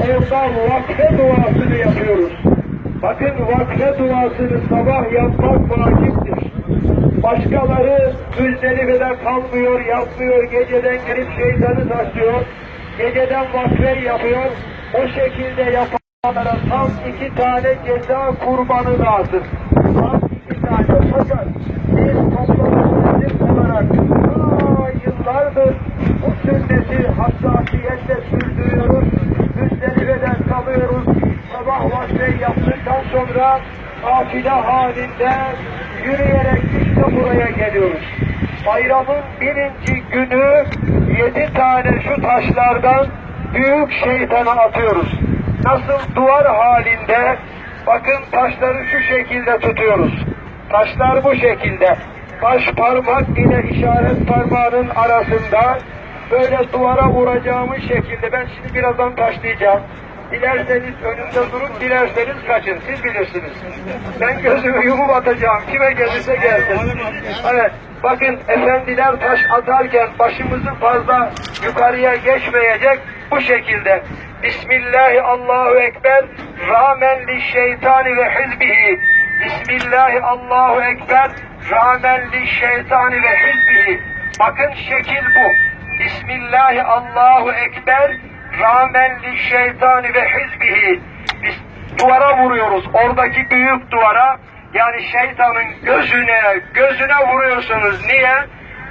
Orada vakfe duasını yapıyoruz. Bakın vakfe duasını sabah yapmak vaciptir. Başkaları Müzdelife'de kalmıyor, yapmıyor, geceden gelip şeytanı taşlıyor, geceden vakfe yapıyor. O şekilde yapanlara tam iki tane ceza kurbanı lazım. Tam iki tane. Fakat biz toplumumuzun olarak yıllardır bu sünneti hassasiyetle sürdürüyoruz. Müzdelife'den kalıyoruz. Sabah vakti yaptıktan sonra kafile halinde yürüyerek işte buraya geliyoruz. Bayramın birinci günü yedi tane şu taşlardan büyük şeytana atıyoruz. Nasıl duvar halinde bakın taşları şu şekilde tutuyoruz. Taşlar bu şekilde. Baş parmak ile işaret parmağının arasında böyle duvara vuracağımız şekilde ben şimdi birazdan taşlayacağım. Dilerseniz önümde durun, dilerseniz kaçın. Siz bilirsiniz. Ben gözümü yumup atacağım. Kime gelirse gelsin. Evet. Bakın efendiler taş atarken başımızı fazla yukarıya geçmeyecek bu şekilde. Bismillahi Allahu Ekber. Rağmen li şeytani ve hizbihi. Bismillahi Allahu Ekber. Rağmen li şeytani ve hizbihi. Bakın şekil bu. Bismillahi Allahu Ekber. Rağmen li şeytani ve hizbihi. Biz duvara vuruyoruz. Oradaki büyük duvara yani şeytanın gözüne, gözüne vuruyorsunuz. Niye?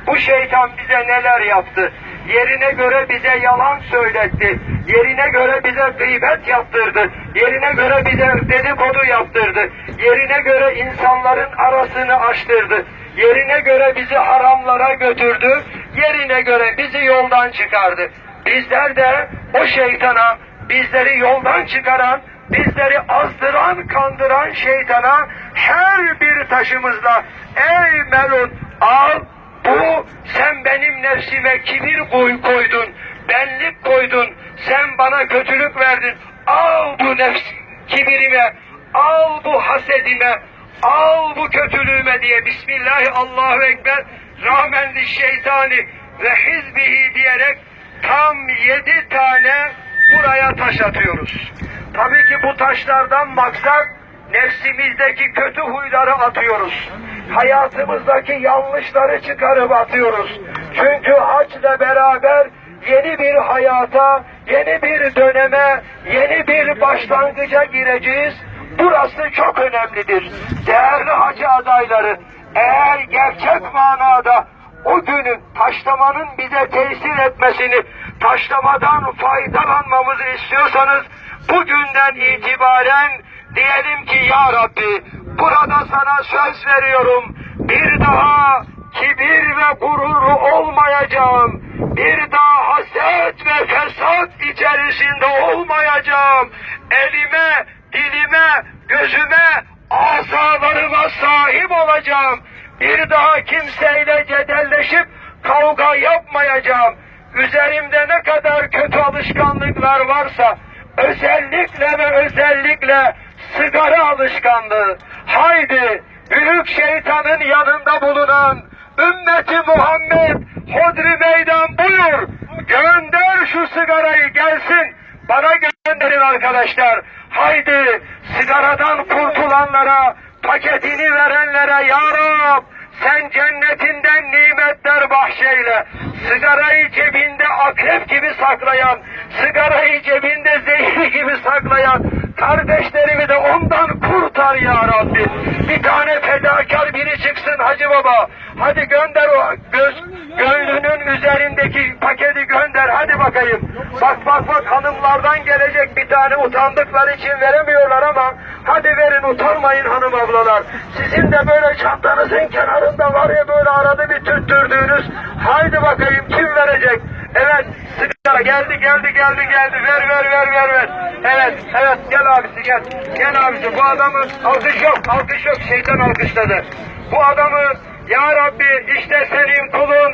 Bu şeytan bize neler yaptı? Yerine göre bize yalan söyletti. Yerine göre bize gıybet yaptırdı. Yerine göre bize dedikodu yaptırdı. Yerine göre insanların arasını açtırdı. Yerine göre bizi haramlara götürdü. Yerine göre bizi yoldan çıkardı. Bizler de o şeytana, bizleri yoldan çıkaran, bizleri azdıran, kandıran şeytana her bir taşımızla ey Melun al bu sen benim nefsime kibir koy koydun, benlik koydun, sen bana kötülük verdin. Al bu nefs kibirime, al bu hasedime, al bu kötülüğüme diye Bismillahi Allahu Ekber rahmenli şeytani ve hizbihi diyerek tam yedi tane buraya taş atıyoruz. Tabii ki bu taşlardan maksat nefsimizdeki kötü huyları atıyoruz. Hayatımızdaki yanlışları çıkarıp atıyoruz. Çünkü haçla beraber yeni bir hayata, yeni bir döneme, yeni bir başlangıca gireceğiz. Burası çok önemlidir. Değerli hacı adayları, eğer gerçek manada o günün taşlamanın bize tesir etmesini, taşlamadan faydalanmamızı istiyorsanız bugünden itibaren diyelim ki ya Rabbi burada sana söz veriyorum bir daha kibir ve gururlu olmayacağım. Bir daha haset ve fesat içerisinde olmayacağım. Elime, dilime, gözüme, azalarıma sahip olacağım. Bir daha kimseyle cedelleşip kavga yapmayacağım. Üzerimde ne kadar kötü alışkanlıklar varsa özellikle ve özellikle sigara alışkanlığı. Haydi büyük şeytanın yanında bulunan ümmeti Muhammed hodri meydan buyur. Gönder şu sigarayı gelsin. Bana gönderin arkadaşlar. Haydi sigaradan kurtulanlara, paketini verenlere ya Rab sen cennetinden nimetler bahşeyle. Sigarayı cebinde akrep gibi saklayan, sigarayı cebinde zehir gibi saklayan kardeşlerimi de ondan kurtar ya Rabbi. Bir tane fedakar biri çıksın Hacı Baba. Hadi gönder o göz, gönlünün üzerindeki paketi gönder. Hadi bakayım. Bak bak bak hanımlardan gelecek bir tane utandıkları için veremiyorlar ama hadi verin utanmayın hanım ablalar. Sizin de böyle çantanızın kenarında var ya böyle arada bir tüttürdüğünüz. Haydi bakayım kim verecek? Evet sigara geldi geldi geldi geldi ver ver ver ver ver. Evet evet gel abisi gel. Gel abisi bu adamı alkış yok alkış yok şeytan alkışladı. Bu adamı ya Rabbi işte senin kulun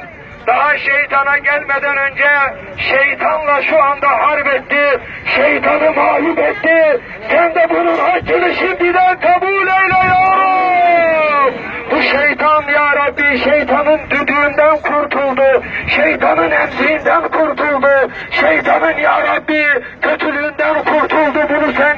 şeytana gelmeden önce şeytanla şu anda harp etti. Şeytanı mağlup etti. Sen de bunun hakkını şimdiden kabul eyle ya. Bu şeytan ya Rabbi şeytanın düdüğünden kurtuldu. Şeytanın emziğinden kurtuldu. Şeytanın ya Rabbi kötülüğünden kurtuldu bunu sen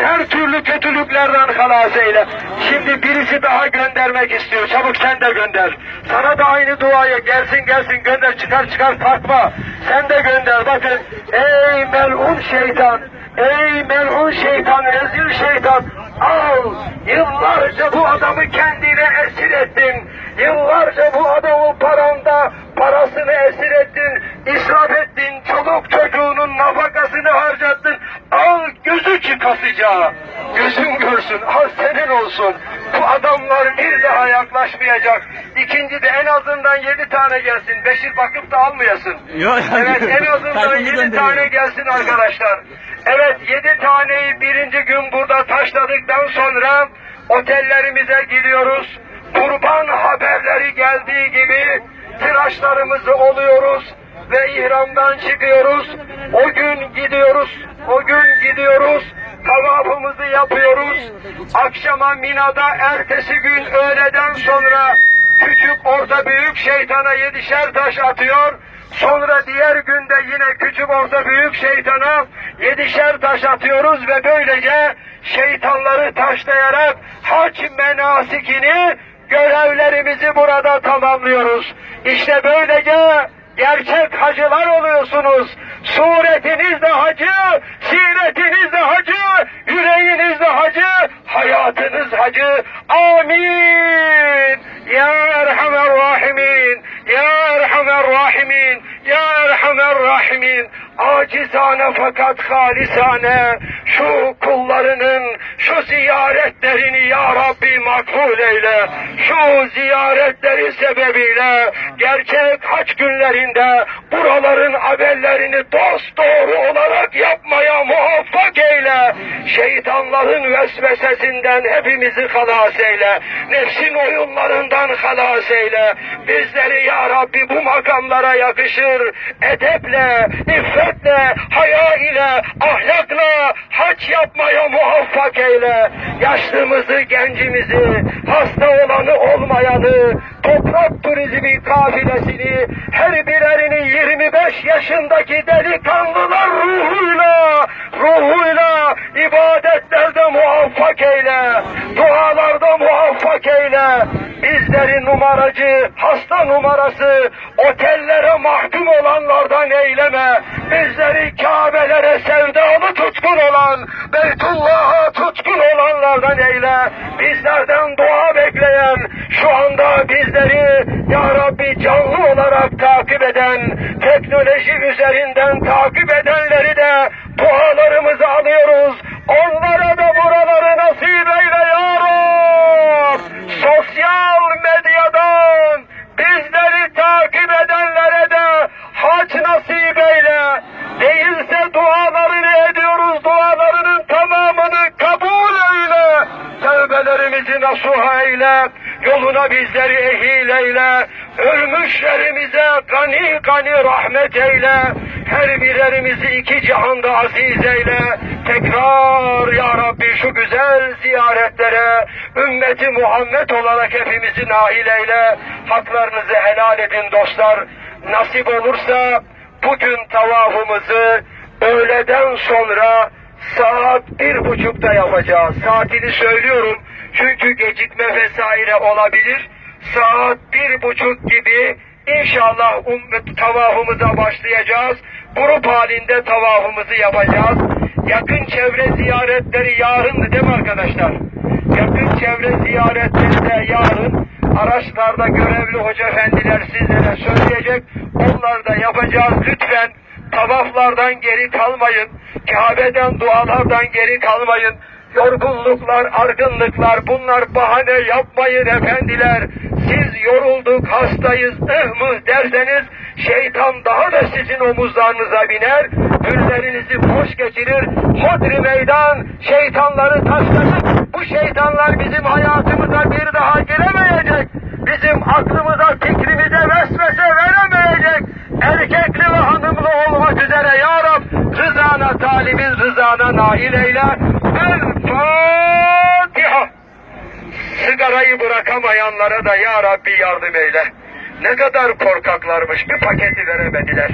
kötülüklerden halas eyle. Şimdi birisi daha göndermek istiyor. Çabuk sen de gönder. Sana da aynı duayı gelsin gelsin gönder çıkar çıkar takma. Sen de gönder bakın. Ey melun şeytan. Ey melun şeytan, rezil şeytan. Al. Yıllarca bu adamı kendine esir ettin. Yıllarca bu adamın paranda parasını esir ettin. israf ettin. Çoluk çocuğunun nafakasını harcattın. Al gözü çıkasıca. Gözün görsün. Al senin olsun. Bu adamlar bir daha yaklaşmayacak. İkinci de en azından yedi tane gelsin. Beşir bakıp da almayasın. Evet en azından yedi tane gelsin arkadaşlar. Evet yedi taneyi birinci gün burada taşladıktan sonra otellerimize gidiyoruz. Kurban haberleri geldiği gibi tıraşlarımızı oluyoruz ve ihramdan çıkıyoruz. O gün gidiyoruz, o gün gidiyoruz. Tavafımızı yapıyoruz. Akşama Mina'da ertesi gün öğleden sonra küçük orta büyük şeytana yedişer taş atıyor. Sonra diğer günde yine küçük orta büyük şeytana yedişer taş atıyoruz ve böylece şeytanları taşlayarak hac menasikini görevlerimizi burada tamamlıyoruz. İşte böylece gerçek hacılar oluyorsunuz. Suretiniz de hacı, siretiniz de hacı, yüreğiniz de hacı, hayatınız hacı. Amin. Ya Erhamer Rahimin, Ya Erhamer Rahimin, Ya Erhamer Rahimin. Acizane fakat halisane şu kullarının şu ziyaretlerini ya Rabbi makbul eyle. Şu ziyaretleri sebebiyle gerçek haç günlerinde buraların haberlerini dost doğru olarak yapmaya muvaffak eyle. Şeytanların vesvesesinden hepimizi halas eyle. Nefsin oyunlarından halas eyle. Bizleri ya Rabbi bu makamlara yakışır. Edeple, iffetle, haya ile, ahlakla hac yapmaya muvaffak eyle. Yaşlımızı, gencimizi, hasta olanı olmayanı, toprak turizmi kafilesini, her birerini 25 yaşındaki delikanlılar ruhuyla, ruhuyla ibadetlerde muvaffak eyle, dualarda muvaffak eyle. Bizleri numaracı, hasta numarası, otellere mahkum olanlardan eyleme. Bizleri Kabe'lere sevdalı tutkun olan, Beytullah'a olanlardan eyle. Bizlerden dua bekleyen, şu anda bizleri Ya Rabbi canlı olarak takip eden, teknoloji üzerinden takip edenleri de dualarımızı alıyoruz. Onlara da buraları nasip eyle Ya Rab. Sosyal medyadan bizleri takip edenlere de hac nasip eyle. Değilse dualarını ediyoruz, dualarının tamamını kabul eyle. Tövbelerimizi nasuha eyle, yoluna bizleri ehil eyle. Ölmüşlerimize gani gani rahmet eyle. Her birerimizi iki cihanda aziz eyle. Tekrar ya Rabbi şu güzel ziyaretlere ümmeti Muhammed olarak hepimizi nail eyle. Haklarınızı helal edin dostlar. Nasip olursa bugün tavafımızı öğleden sonra saat bir buçukta yapacağız. Saatini söylüyorum çünkü gecikme vesaire olabilir. Saat bir buçuk gibi inşallah ummet tavafımıza başlayacağız. Grup halinde tavafımızı yapacağız. Yakın çevre ziyaretleri yarın değil mi arkadaşlar? Yakın çevre ziyaretleri de yarın araçlarda görevli hoca efendiler sizlere söyleyecek. Onları da yapacağız. Lütfen tavaflardan geri kalmayın. Kabe'den dualardan geri kalmayın. Yorgunluklar, argınlıklar bunlar bahane yapmayın efendiler. Siz yorulduk, hastayız, ıh mı derseniz şeytan daha da sizin omuzlarınıza biner. Günlerinizi boş geçirir. Hodri meydan şeytanları taşlasın. Bu şeytanlar bizim hayatımıza bir daha giremeyecek. Bizim aklımıza, fikrimize vesvese veremeyecek. Erkekli ve hanımlı olmak üzere ya Rab rızana talibiz, rızana nail eyle. Sigarayı bırakamayanlara da ya Rabbi yardım eyle. Ne kadar korkaklarmış bir paketi veremediler.